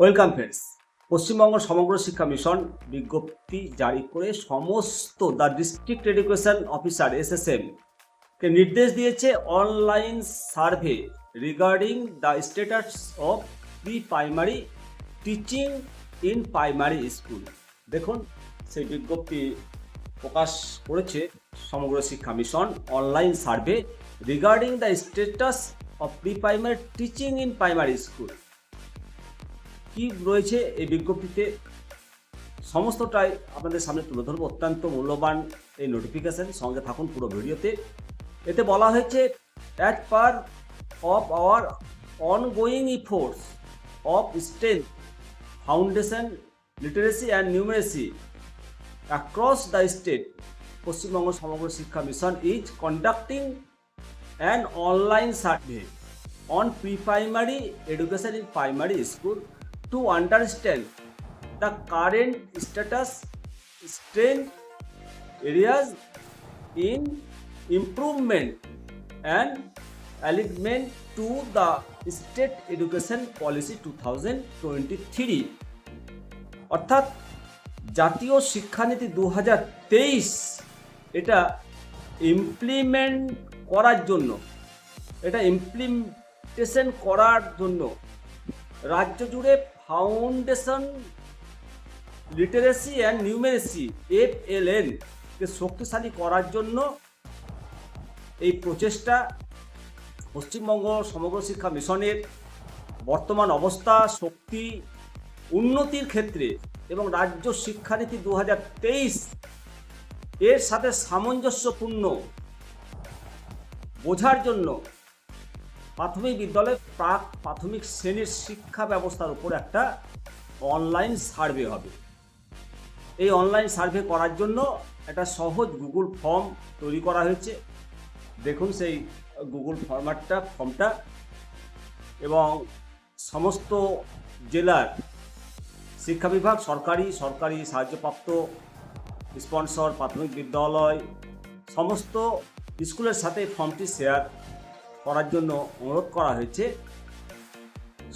Welcome friends. Paschimbanga Samagra Shiksha mission বিজ্ঞপ্তি জারি করে সমস্ত the district education officer, SSM, কে নির্দেশ দিয়েছে online survey regarding the status of pre primary teaching in primary school. দেখুন, সেই বিজ্ঞপ্তি প্রকাশ করেছে Samagra Shiksha mission online survey regarding the status of pre primary teaching in primary school. কি রয়েছে এই বিজ্ঞপ্তিতে? সমস্তটাই আপনাদের সামনে তুলে ধরবো। অত্যন্ত মূল্যবান এই নোটিফিকেশান সঙ্গে থাকুন পুরো ভিডিওতে। এতে বলা হয়েছে as per of our ongoing efforts of strength foundation literacy and numeracy across the state Paschimbanga Samagra Shiksha mission is conducting an online survey on pre-primary education in primary school to understand the current status, strength, areas in improvement and alignment to the state education policy 2023 অর্থাৎ জাতীয় শিক্ষানীতি দু হাজার তেইশ এটা implement করার জন্য এটা ইমপ্লিমেন্টেশন করার জন্য রাজ্য জুড়ে foundation literacy and numeracy F L N কে শক্তিশালী করার জন্য এই প্রচেষ্টা পশ্চিমবঙ্গ সমগ্র শিক্ষা মিশনের বর্তমান অবস্থা, শক্তি, উন্নতির ক্ষেত্রে এবং রাজ্য শিক্ষানীতি দু হাজার তেইশ এর সাথে সামঞ্জস্যপূর্ণ বোঝার জন্য প্রাথমিক বিদ্যালয়ে প্রাক প্রাথমিক শ্রেণির শিক্ষা ব্যবস্থার উপর একটা অনলাইন সার্ভে হবে। এই অনলাইন সার্ভে করার জন্য একটা সহজ গুগল ফর্ম তৈরি করা হয়েছে। দেখুন সেই গুগল ফরম্যাটটা ফর্মটা এবং সমস্ত জেলার শিক্ষা বিভাগ, সরকারি সরকারি সাহায্যপ্রাপ্ত স্পন্সর প্রাথমিক বিদ্যালয়, সমস্ত স্কুলের সাথে ফর্মটি শেয়ার করার জন্য অনুরোধ করা হয়েছে।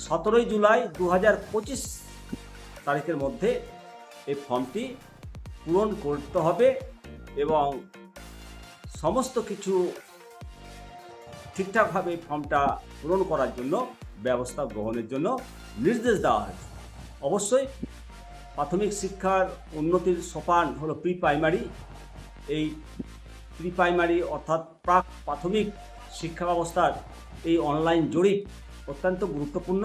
সতেরোই জুলাই দু হাজার পঁচিশ তারিখের মধ্যে এই ফর্মটি পূরণ করতে হবে এবং সমস্ত কিছু ঠিকঠাকভাবে ফর্মটা পূরণ করার জন্য, ব্যবস্থা গ্রহণের জন্য নির্দেশ দেওয়া হয়েছে। অবশ্যই প্রাথমিক শিক্ষার উন্নতির সোপান হলো প্রি প্রাইমারি এই প্রি প্রাইমারি অর্থাৎ প্রাক প্রাথমিক শিক্ষা ব্যবস্থার এই অনলাইন জরিপ অত্যন্ত গুরুত্বপূর্ণ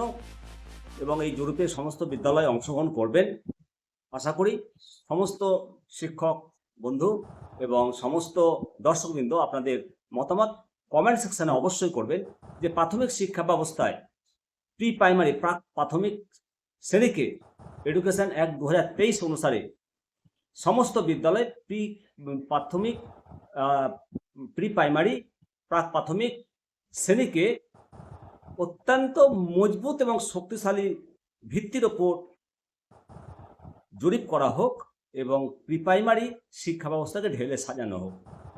এবং এই জরিপে সমস্ত বিদ্যালয়ে অংশগ্রহণ করবেন। আশা করি সমস্ত শিক্ষক বন্ধু এবং সমস্ত দর্শকবৃন্দ আপনাদের মতামত কমেন্ট সেকশনে অবশ্যই করবেন যে প্রাথমিক শিক্ষা ব্যবস্থায় প্রি প্রাইমারি প্রাক প্রাথমিক শ্রেণীকে এডুকেশন অ্যাক্ট দু হাজার তেইশ অনুসারে সমস্ত বিদ্যালয়ে প্রি প্রাথমিক প্রি প্রাইমারি প্রাক প্রাথমিক শ্রেণীকে অত্যন্ত মজবুত এবং শক্তিশালী ভিত্তির ওপর জরিপ করা হোক এবং প্রি প্রাইমারি শিক্ষা ব্যবস্থাকে ঢেলে সাজানো হোক।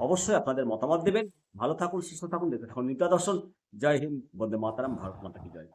অবশ্যই আপনাদের মতামত দেবেন। ভালো থাকুন, সুস্থ থাকুন, দেখতে থাকুন। নিত্যা দর্শন জয় হিন্দ। বন্দে মাতারাম। ভারত মাতা কি জয়।